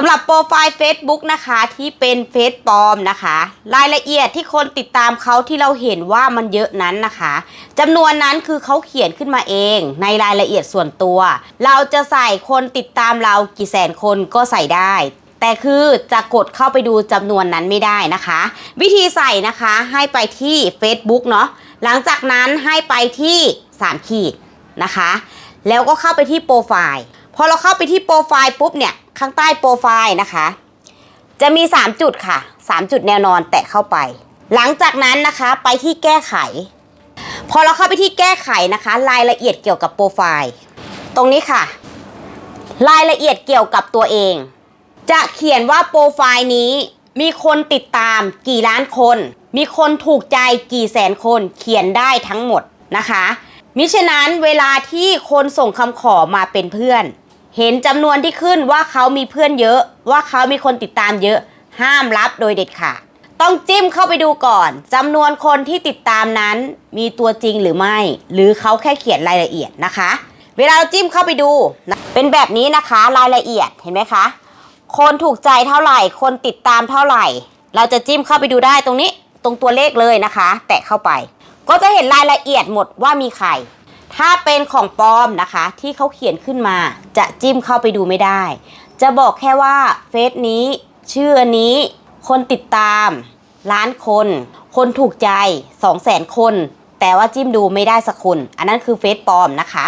สำหรับโปรไฟล์ Facebook นะคะที่เป็นเฟซปลอมนะคะ รายละเอียดที่คนติดตามเขาที่เราเห็นว่ามันเยอะนั้นนะคะจำนวนนั้นคือเขาเขียนขึ้นมาเอง ในรายละเอียดส่วนตัว เราจะใส่คนติดตามเรากี่แสนคนก็ใส่ได้ แต่คือจะกดเข้าไปดูจำนวนนั้นไม่ได้นะคะ วิธีใส่นะคะให้ไปที่ Facebook เนาะหลังจากนั้นให้ไปที่3ขีดนะคะ แล้วก็เข้าไปที่โปรไฟล์พอเราเข้าไปที่โปรไฟล์ปุ๊บเนี่ย ข้างใต้โปรไฟล์นะคะ จะมี 3 จุดค่ะ 3 จุดแนวนอนแตะเข้าไป หลังจากนั้นนะคะไปที่แก้ไข พอเราเข้าไปที่แก้ไขนะคะ รายละเอียดเกี่ยวกับโปรไฟล์ตรงนี้ค่ะ รายละเอียดเกี่ยวกับตัวเอง จะเขียนว่าโปรไฟล์นี้มีคนติดตามกี่ล้านคน มีคนถูกใจกี่แสนคนเขียนได้ทั้งหมดนะคะมิฉะนั้นเวลาที่คนส่งคำขอมาเป็นเพื่อน เห็นจำนวนที่ขึ้นว่าเขามีเพื่อนเยอะ ว่าเขามีคนติดตามเยอะ ห้ามรับโดยเด็ดขาดต้องจิ้มเข้าไปดูก่อนจำนวนคนที่ติดตามนั้นมีตัวจริงหรือไม่ หรือเขาแค่เขียนรายละเอียดนะคะ เวลาเราจิ้มเข้าไปดู เป็นแบบนี้นะคะรายละเอียดเห็นไหมคะ คนถูกใจเท่าไหร่ คนติดตามเท่าไหร่ เราจะจิ้มเข้าไปดูได้ตรงนี้ตรงตัวเลขเลยนะคะ แตะเข้าไป ก็จะเห็นรายละเอียดหมดว่ามีใคร ถ้าเป็นของปลอมนะคะ ที่เขาเขียนขึ้นมา จะจิ้มเข้าไปดูไม่ได้ จะบอกแค่ว่าเฟซนี้ ชื่อนนี้ คนติดตาม ล้านคน คนถูกใจ 2 0 0 0 0 0 คน แต่ว่าจิ้มดูไม่ได้สักคน อันนั้นคือเฟซปลอมนะคะ